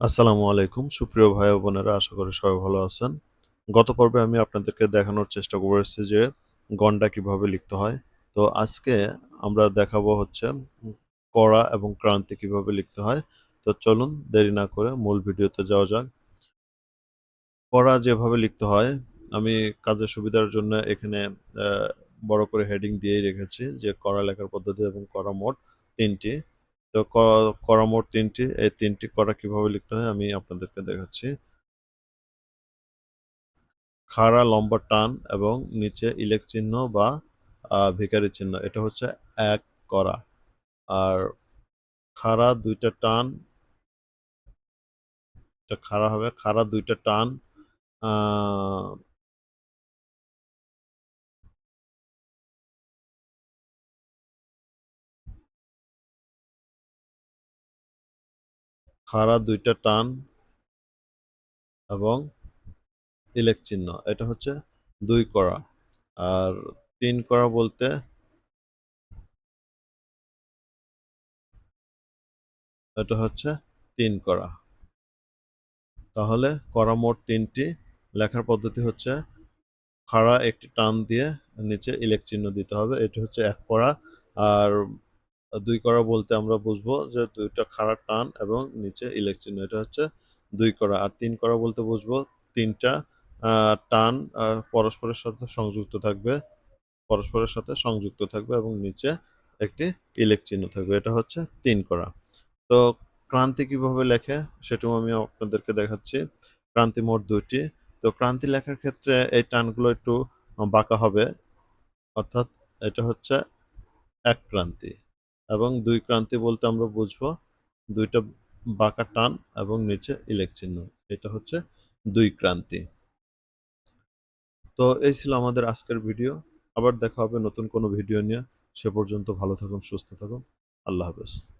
আসসালামু আলাইকুম। সুপ্রিয় ভাই বোনেরা, আশা করি সবাই ভালো আছেন। গত পর্বে আমি আপনাদেরকে দেখানোর চেষ্টা করেছি যে গন্ডা কীভাবে লিখতে হয়। তো আজকে আমরা দেখাবো হচ্ছে কড়া এবং ক্রান্তি কীভাবে লিখতে হয়। তো চলুন দেরি না করে মূল ভিডিওতে যাওয়া যাক। কড়া যেভাবে লিখতে হয়, আমি কাজের সুবিধার জন্য এখানে বড় করে হেডিং দিয়েই রেখেছি যে কড়া লেখার পদ্ধতি এবং কড়া মোট তিনটি। তো ক- মোট তিনটি, এই তিনটি করা কীভাবে লিখতে হয় আমি আপনাদেরকে দেখাচ্ছি। খাড়া, লম্বা টান এবং নিচে ইলেক চিহ্ন বা ভিখারি চিহ্ন, এটা হচ্ছে এক করা। আর খাড়া দুইটা টান, এটা খাড়া হবে, খাড়া দুইটা টান খাড়া দুইটা টান এবং ইলেক চিহ্ন, এটা হচ্ছে দুই করা আর তিন করা বলতে এটা হচ্ছে তিন করা তাহলে করা মোট তিনটি, লেখার পদ্ধতি হচ্ছে খাড়া একটি টান দিয়ে নিচে ইলেক চিহ্ন দিতে হবে, এটা হচ্ছে এক করা আর দুই করা বলতে আমরা বুঝব যে দুইটা খাড়া টান এবং নিচে ইলেক চিহ্ন এটা হচ্ছে দুই করা আর তিন করা বলতে বুঝব তিনটা টান পরস্পরের সাথে সংযুক্ত থাকবে, পরস্পরের সাথে সংযুক্ত থাকবে এবং নিচে একটি ইলেক চিহ্ন থাকবে, এটা হচ্ছে তিন করা তো ক্রান্তি কীভাবে লেখে সেটাও আমি আপনাদেরকে দেখাচ্ছি। ক্রান্তি মোট দুইটি। তো ক্রান্তি লেখার ক্ষেত্রে এই টানগুলো একটু বাঁকা হবে, অর্থাৎ এটা হচ্ছে এক ক্রান্তি। এবং দুই ক্রান্তি বলতে আমরা বুঝব দুইটা বাঁকা টান এবং নিচে ইলেক চিহ্ন। এটা হচ্ছে দুই ক্রান্তি। তো এই ছিল আমাদের আজকের ভিডিও। আবার দেখা হবে নতুন কোনো ভিডিও নিয়ে। সে পর্যন্ত ভালো থাকুন, সুস্থ থাকুন। আল্লাহ হাফেজ।